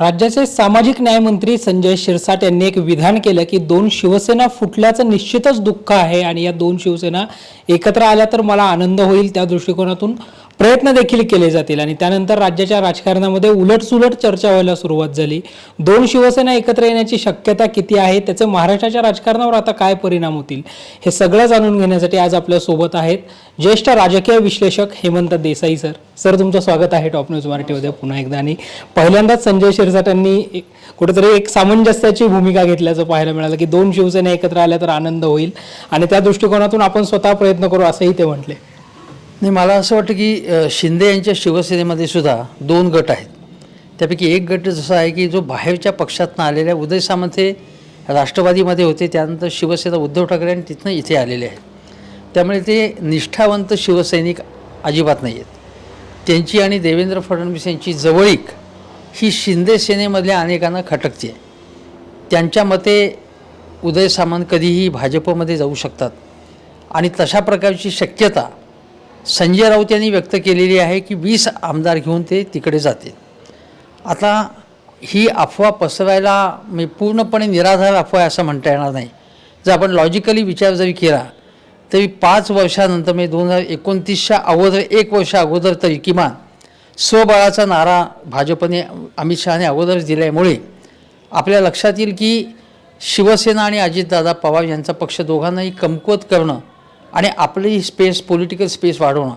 राज्याचे सामाजिक न्यायमंत्री संजय शिरसाट यांनी एक विधान केलं की दोन शिवसेना फुटल्याचं निश्चितच दुःख आहे आणि या दोन शिवसेना एकत्र आल्या तर मला आनंद होईल त्या दृष्टिकोनातून. प्रयत्न देखील केले जातील. आणि त्यानंतर राज्याच्या राजकारणामध्ये उलटसुलट चर्चा व्हायला सुरुवात झाली. दोन शिवसेना एकत्र येण्याची शक्यता किती आहे? त्याचे महाराष्ट्राच्या राजकारणावर आता काय परिणाम होतील? हे सगळं जाणून घेण्यासाठी आज आपल्यासोबत आहेत ज्येष्ठ राजकीय विश्लेषक हेमंत देसाई सर. सर तुमचं स्वागत आहे टॉप न्यूज मराठीमध्ये पुन्हा एकदा. आणि पहिल्यांदाच संजय शिरसाटांनी एक- कुठेतरी एक सामंजस्याची भूमिका घेतल्याचं पाहायला मिळालं की दोन शिवसेना एकत्र आल्या तर आनंद होईल. आणि त्या दृष्टिकोनातून आपण स्वतः प्रयत्न करू असंही ते म्हटले. नाही मला असं वाटतं की शिंदे यांच्या शिवसेनेमध्ये सुद्धा दोन गट आहेत. त्यापैकी एक गट जसा आहे की जो बाहेरच्या पक्षातनं आलेल्या उदय सामंत हे राष्ट्रवादीमध्ये होते त्यानंतर शिवसेना उद्धव ठाकरे आणि तिथनं इथे आलेले आहेत. त्यामुळे ते निष्ठावंत शिवसैनिक अजिबात नाही आहेत. त्यांची आणि देवेंद्र फडणवीस यांची जवळीक ही शिंदे सेनेमधल्या अनेकांना खटकते. त्यांच्या मते उदय सामंत कधीही भाजपमध्ये जाऊ शकतात. आणि तशा प्रकारची शक्यता संजय राऊत यांनी व्यक्त केलेली आहे की वीस आमदार घेऊन ते तिकडे जातील. आता ही अफवा पसरवायला मी पूर्णपणे निराधार अफवा आहे असं म्हणता येणार नाही. जर आपण लॉजिकली विचार जरी केला तरी पाच वर्षानंतर म्हणजे दोन हजार एकोणतीसच्या अगोदर एक वर्ष अगोदर तरी किमान स्वबळाचा नारा भाजपने अमित शहाने अगोदर दिल्यामुळे आपल्या लक्षात येईल की शिवसेना आणि अजितदादा पवार यांचा पक्ष दोघांनाही कमकुवत करणं आणि आपली स्पेस पॉलिटिकल स्पेस वाढवणं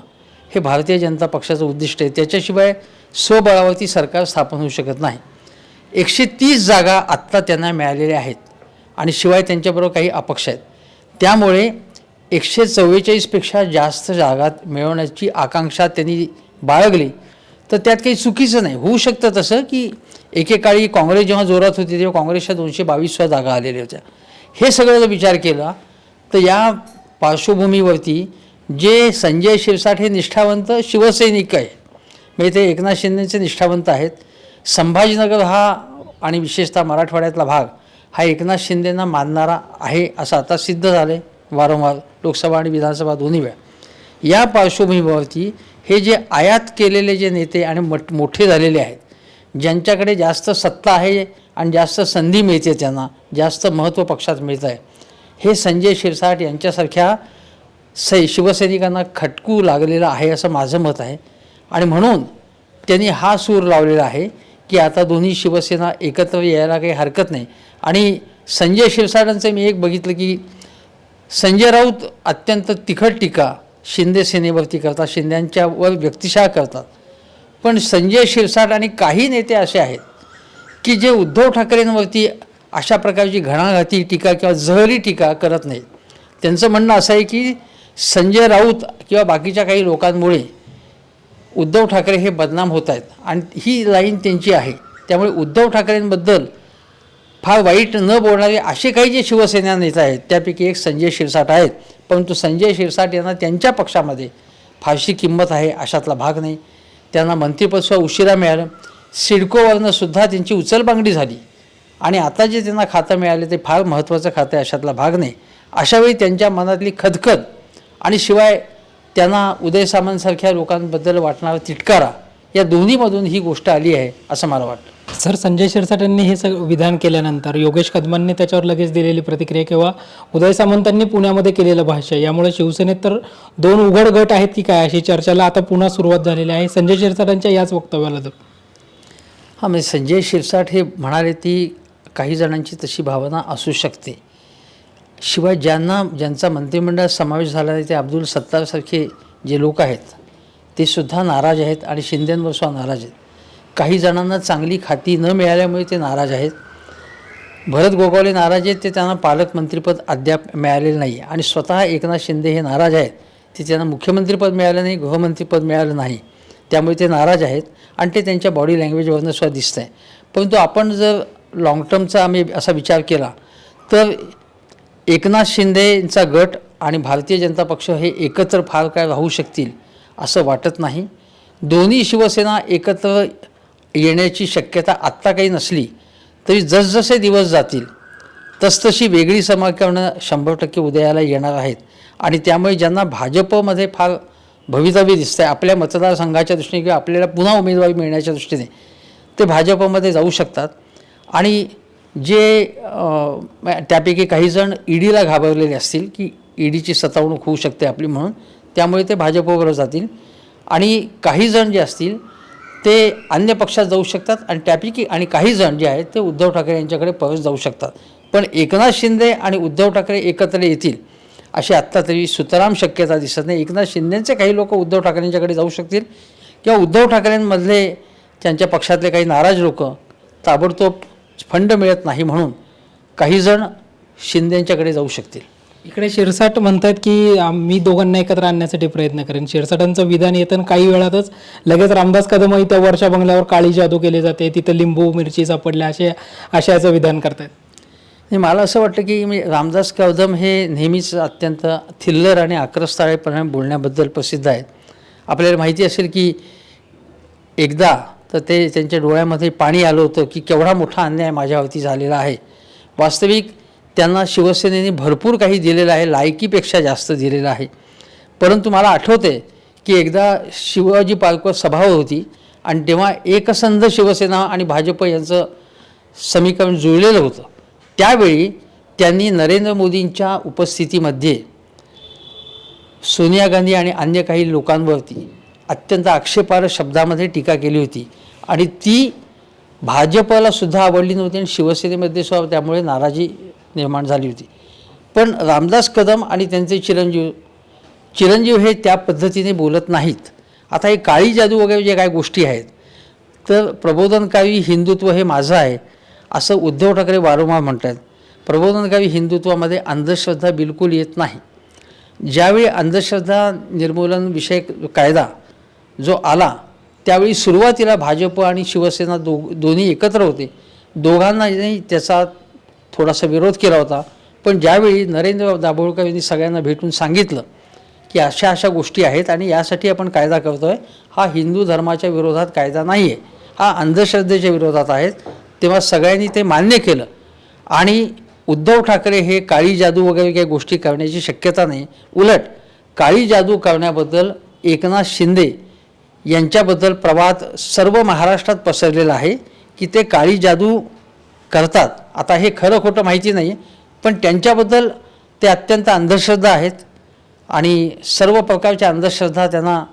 हे भारतीय जनता पक्षाचं उद्दिष्ट आहे. त्याच्याशिवाय स्वबळावरती सरकार स्थापन होऊ शकत नाही. एकशे तीस जागा आत्ता त्यांना मिळालेल्या आहेत आणि शिवाय त्यांच्याबरोबर काही अपक्ष आहेत. त्यामुळे एकशे चव्वेचाळीसपेक्षा जास्त जागा मिळवण्याची आकांक्षा त्यांनी बाळगली. तर त्यात काही चुकीचं नाही. होऊ शकतं तसं की एकेकाळी काँग्रेस जेव्हा जोरात होती तेव्हा काँग्रेसच्या दोनशे बावीसव्या जागा आलेल्या होत्या. हे सगळं जर विचार केला तर या पार्श्वभूमीवरती जे संजय शिरसाट हे निष्ठावंत शिवसैनिक आहे म्हणजे ते एकनाथ शिंदेचे निष्ठावंत आहेत. संभाजीनगर हा आणि विशेषतः मराठवाड्यातला भाग हा एकनाथ शिंदेंना मानणारा आहे असं आता सिद्ध झालं आहे वारंवार लोकसभा आणि विधानसभा दोन्ही वेळा. या पार्श्वभूमीवरती हे जे आयात केलेले जे नेते आणि मट मोठे झालेले आहेत ज्यांच्याकडे जास्त सत्ता आहे आणि जास्त संधी मिळते त्यांना जास्त महत्त्व पक्षात मिळतं आहे हे संजय शिरसाट यांच्यासारख्या सै शिवसैनिकांना खटकू लागलेलं आहे असं माझं मत आहे. आणि म्हणून त्यांनी हा सूर लावलेला आहे की आता दोन्ही शिवसेना एकत्र यायला काही हरकत नाही. आणि संजय शिरसाटांचं मी एक बघितलं की संजय राऊत अत्यंत तिखट टीका शिंदे सेनेवरती करतात शिंद्यांच्यावर व्यक्तिशः करतात. पण संजय शिरसाट आणि काही नेते असे आहेत की जे उद्धव ठाकरेंवरती अशा प्रकारची घणाघाती टीका किंवा जहरी टीका करत नाहीत. त्यांचं म्हणणं असं आहे की संजय राऊत किंवा बाकीच्या काही लोकांमुळे उद्धव ठाकरे हे बदनाम होत आहेत. आणि ही लाईन त्यांची आहे. त्यामुळे उद्धव ठाकरेंबद्दल फार वाईट न बोलणारे असे काही जे शिवसेना नेते आहेत त्यापैकी एक संजय शिरसाट आहेत. परंतु संजय शिरसाट यांना त्यांच्या पक्षामध्ये फारशी किंमत आहे अशातला भाग नाही. त्यांना मंत्रिपद सुद्धा उशिरा मिळालं. सिडकोवरनं सुद्धा त्यांची उचलबांगडी झाली. आणि आता जे त्यांना खातं मिळाले ते फार महत्त्वाचं खातं आहे अशातला भाग नाही. अशावेळी त्यांच्या मनातली खदखद आणि शिवाय त्यांना उदय सामंतसारख्या लोकांबद्दल वाटणारा तिटकारा या दोन्हीमधून ही गोष्ट आली आहे असं मला वाटतं. सर संजय शिरसाट यांनी हे सगळं विधान केल्यानंतर योगेश कदमांनी त्याच्यावर लगेच दिलेली प्रतिक्रिया किंवा उदय सामंतांनी पुण्यामध्ये केलेलं भाष्य यामुळे शिवसेनेत तर दोन उघड गट आहेत की काय अशी चर्चेला आता पुन्हा सुरुवात झालेली आहे. संजय शिरसाटांच्या याच वक्तव्याला तर हां म्हणजे संजय शिरसाट हे म्हणाले ती काही जणांची तशी भावना असू शकते. शिवाय ज्यांना ज्यांचा मंत्रिमंडळात समावेश झाला नाही ते अब्दुल सत्तारसारखे जे लोक आहेत ते सुद्धा नाराज आहेत आणि शिंदेंवर सुद्धा नाराज आहेत. काही जणांना चांगली खाती न मिळाल्यामुळे ते नाराज आहेत. भरत गोगावले नाराज आहेत ते त्यांना पालकमंत्रीपद अद्याप मिळालेलं नाही. आणि स्वतः एकनाथ शिंदे हे नाराज आहेत ते त्यांना मुख्यमंत्रीपद मिळालं नाही गृहमंत्रीपद मिळालं नाही. त्यामुळे ते नाराज आहेत आणि ते त्यांच्या बॉडी लँग्वेजवरनं सुद्धा दिसतं आहे परंतु आपण जर लाँग टर्मचा आम्ही असा विचार केला. तर एकनाथ शिंदेचा गट आणि भारतीय जनता पक्ष हे एकत्र फार काय राहू शकतील असं वाटत नाही. दोन्ही शिवसेना एकत्र येण्याची शक्यता आत्ता काही नसली तरी जसजसे दिवस जातील तसतशी वेगळी समाकरणं शंभर टक्के उदयाला येणार आहेत. आणि त्यामुळे ज्यांना भाजपमध्ये फार भवितव्य दिसतं आहे आपल्या मतदारसंघाच्या दृष्टीने किंवा आपल्याला पुन्हा उमेदवारी मिळण्याच्या दृष्टीने ते भाजपमध्ये जाऊ शकतात. आणि जे त्यापैकी काही जण ईडीला घाबरलेले असतील की ईडीची सतावणूक होऊ शकते आपली म्हणून त्यामुळे ते भाजपवर जातील. आणि काही जण जे असतील ते अन्य पक्षात जाऊ शकतात आणि त्यापैकी आणि काही जण जे आहेत ते उद्धव ठाकरे यांच्याकडे परत जाऊ शकतात. पण एकनाथ शिंदे आणि उद्धव ठाकरे एकत्र येतील अशी आत्ता तरी सुतराम शक्यता दिसत नाही. एकनाथ शिंदेचे काही लोक उद्धव ठाकरेंच्याकडे जाऊ शकतील किंवा उद्धव ठाकरेंमधले त्यांच्या पक्षातले काही नाराज लोक ताबडतोब फंड मिळत नाही म्हणून काही जण शिंदेंच्याकडे जाऊ शकतील. इकडे शिरसाट म्हणतात की मी दोघांना एकत्र आणण्यासाठी प्रयत्न करेन. शिरसाटांचं विधान येतं आणि काही वेळातच लगेच रामदास कदमही त्या वरच्या बंगल्यावर काळी जादू केली जाते. तिथं लिंबू मिरची सापडल्या असे अशाचं विधान करतायत. आणि मला असं वाटतं की मी रामदास कदम हे नेहमीच अत्यंत थिल्लर आणि आक्रस्ताळेपणे बोलण्याबद्दल प्रसिद्ध आहेत. आपल्याला माहिती असेल की एकदा तर ते त्यांच्या डोळ्यामध्ये पाणी आलं होतं की केवढा मोठा अन्याय माझ्यावरती झालेला आहे. वास्तविक त्यांना शिवसेनेने भरपूर काही दिलेलं आहे लायकीपेक्षा जास्त दिलेलं आहे. परंतु मला आठवते की एकदा शिवाजी पार्कवर सभा होती आणि तेव्हा एकसंध शिवसेना आणि भाजप यांचं समीकरण जुळलेलं होतं. त्यावेळी त्यांनी नरेंद्र मोदींच्या उपस्थितीमध्ये सोनिया गांधी आणि अन्य काही लोकांवरती अत्यंत आक्षेपार्ह शब्दामध्ये टीका केली होती. आणि ती भाजपला सुद्धा आवडली नव्हती आणि शिवसेनेमध्ये सुद्धा त्यामुळे नाराजी निर्माण झाली होती. पण रामदास कदम आणि त्यांचे चिरंजीव चिरंजीव हे त्या पद्धतीने बोलत नाहीत. आता हे काळी जादू वगैरे जे काही गोष्टी आहेत तर प्रबोधनकारी हिंदुत्व हे माझं आहे असं उद्धव ठाकरे वारंवार म्हणतात. प्रबोधनकारी हिंदुत्वामध्ये अंधश्रद्धा बिलकुल येत नाही. ज्यावेळी अंधश्रद्धा निर्मूलन विषयक कायदा जो आला त्यावेळी सुरुवातीला भाजप आणि शिवसेना दो दोन्ही एकत्र होते. दोघांनाही त्याचा थोडासा विरोध केला होता. पण ज्यावेळी नरेंद्र दाभोळकर यांनी सगळ्यांना भेटून सांगितलं की अशा अशा गोष्टी आहेत आणि यासाठी आपण कायदा करतो आहे हा हिंदू धर्माच्या विरोधात कायदा नाही आहे हा अंधश्रद्धेच्या विरोधात आहेत. तेव्हा सगळ्यांनी ते मान्य केलं. आणि उद्धव ठाकरे हे काळी जादू वगैरे काही गोष्टी करण्याची शक्यता नाही. उलट काळी जादू करण्याबद्दल एकनाथ शिंदे यांच्याबद्दल प्रवाद सर्व महाराष्ट्रात पसरलेला आहे की ते काळी जादू करतात. आता हे खरं खोटं माहिती नाही पण त्यांच्याबद्दल ते अत्यंत अंधश्रद्धा आहेत आणि सर्व प्रकारच्या अंधश्रद्धा त्यांना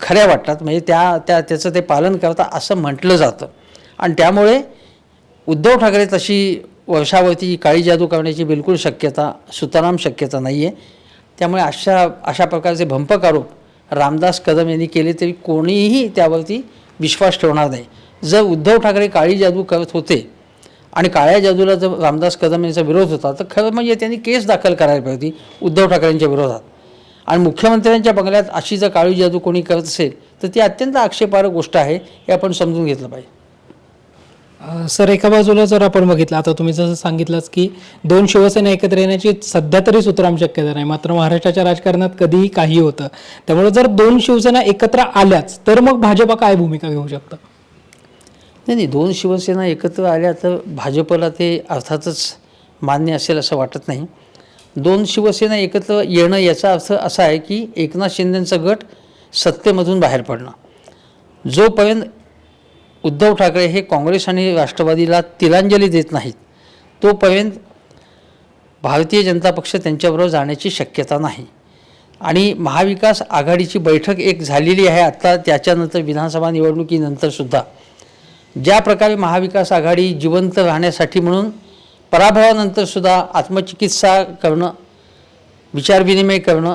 खऱ्या वाटतात. म्हणजे त्या त्या त्याचं ते पालन करता असं म्हटलं जातं. आणि त्यामुळे उद्धव ठाकरे तशी वर्षावरती काळी जादू करण्याची बिलकुल शक्यता सुताराम शक्यता नाही आहे त्यामुळे अशा अशा प्रकारचे भंपक आरोप रामदास कदम यांनी केले तरी कोणीही त्यावरती विश्वास ठेवणार नाही. जर उद्धव ठाकरे काळी जादू करत होते आणि काळ्या जादूला जर रामदास कदम यांचा विरोध होता तर खरं म्हणजे त्यांनी केस दाखल करायला पाहिजे होती उद्धव ठाकरेंच्या विरोधात. आणि मुख्यमंत्र्यांच्या बंगल्यात अशी जर काळी जादू कोणी करत असेल तर ती अत्यंत आक्षेपार्ह गोष्ट आहे हे आपण समजून घेतलं पाहिजे. सर एका बाजूला जर आपण बघितलं आता तुम्ही जसं सांगितलंच की दोन शिवसेना एकत्र येण्याची सध्या तरी सुतराम शक्यता नाही. मात्र महाराष्ट्राच्या राजकारणात कधीही काही होतं. त्यामुळे जर दोन शिवसेना एकत्र आल्याच तर मग भाजपा काय भूमिका घेऊ शकतं? नाही नाही दोन शिवसेना एकत्र आल्या तर भाजपला ते अर्थातच मान्य असेल असं वाटत नाही. दोन शिवसेना एकत्र येणं याचा अर्थ असा आहे की एकनाथ शिंदेंचा गट सत्तेमधून बाहेर पडणं. जोपर्यंत उद्धव ठाकरे हे काँग्रेस आणि राष्ट्रवादीला तिलांजली देत नाहीत. तोपर्यंत भारतीय जनता पक्ष त्यांच्याबरोबर जाण्याची शक्यता नाही. आणि महाविकास आघाडीची बैठक एक झालेली आहे आत्ता त्याच्यानंतर विधानसभा निवडणुकीनंतरसुद्धा ज्या प्रकारे महाविकास आघाडी जिवंत राहण्यासाठी म्हणून पराभवानंतरसुद्धा आत्मचिकित्सा करणं विचारविनिमय करणं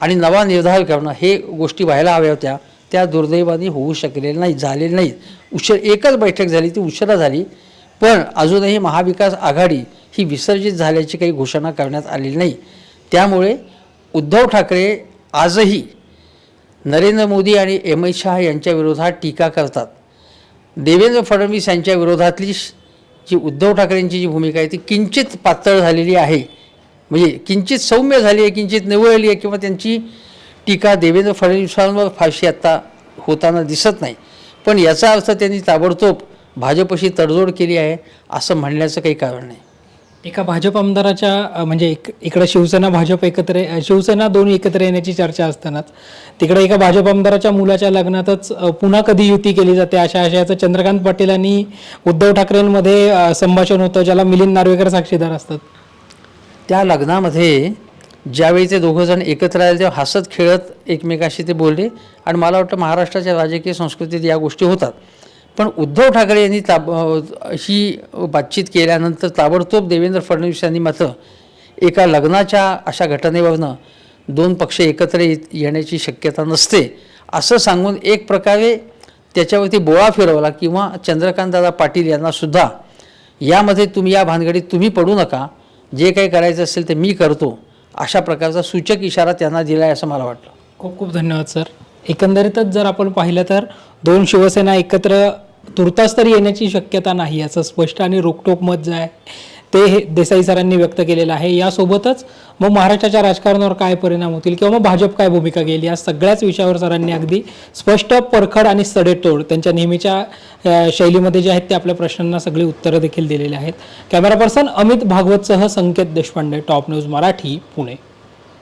आणि नवा निर्धार करणं हे गोष्टी व्हायला हव्या होत्या. त्या दुर्दैवाने होऊ शकलेल्या नाहीत झालेल्या नाहीत उशीर एकच बैठक झाली ती उशिरा झाली. पण अजूनही महाविकास आघाडी ही विसर्जित झाल्याची काही घोषणा करण्यात आलेली नाही. त्यामुळे उद्धव ठाकरे आजही नरेंद्र मोदी आणि अमित शहा यांच्या विरोधात टीका करतात. देवेंद्र फडणवीस यांच्या विरोधातली जी उद्धव ठाकरेंची जी भूमिका आहे ती किंचित पातळ झालेली आहे. म्हणजे किंचित सौम्य झाली आहे किंचित निवळली आहे किंवा त्यांची टीका देवेंद्र फडणवीसांवर फारशी आत्ता होताना दिसत नाही. पण याचा अर्थ त्यांनी ताबडतोब भाजपशी तडजोड केली आहे असं म्हणण्याचं काही कारण नाही. एका भाजप आमदाराच्या म्हणजे एक इकडे शिवसेना भाजप एकत्र शिवसेना दोन्ही एकत्र येण्याची चर्चा असतानाच तिकडे एका भाजप आमदाराच्या मुलाच्या लग्नातच पुन्हा कधी युती केली जाते अशा आशयाचं चंद्रकांत पाटील आणि उद्धव ठाकरेंमध्ये संभाषण होतं ज्याला मिलिंद नार्वेकर साक्षीदार असतात. त्या लग्नामध्ये ज्यावेळी ते दोघं जण एकत्र आले तेव्हा हसत खेळत एकमेकाशी ते बोलले. आणि मला वाटतं महाराष्ट्राच्या राजकीय संस्कृतीत या गोष्टी होतात. पण उद्धव ठाकरे यांनी ताब ही बातचीत केल्यानंतर ताबडतोब देवेंद्र फडणवीस यांनी मात्र एका लग्नाच्या अशा घटनेवरनं दोन पक्ष एकत्र येत येण्याची शक्यता नसते. असं सांगून एक प्रकारे त्याच्यावरती बोळा फिरवला किंवा चंद्रकांतदादा पाटील यांनासुद्धा यामध्ये तुम्ही या भानगडीत तुम्ही पडू नका. जे काही करायचं असेल ते मी करतो. अशा प्रकारचा सूचक इशारा त्यांना दिला आहे असं मला वाटतं खूप खूप धन्यवाद सर. एकंदरीतच जर आपण पाहिलं तर दोन शिवसेना एकत्र तुर्तास तरी येण्याची शक्यता नाही याचं स्पष्ट आणि रोखटोक मत जे आहे ते हे देसाई सरांनी व्यक्त केलेलं आहे. यासोबतच मग महाराष्ट्राच्या राजकारणावर काय परिणाम होतील किंवा मग भाजप काय भूमिका घेईल या सगळ्याच विषयावर सरांनी अगदी स्पष्ट परखड आणि सडेतोड त्यांच्या नेहमीच्या शैलीमध्ये जे आहेत ते आपल्या प्रश्नांना सगळी उत्तरं देखील दिलेली आहेत. कॅमेरा पर्सन अमित भागवतसह संकेत देशपांडे टॉप न्यूज मराठी पुणे.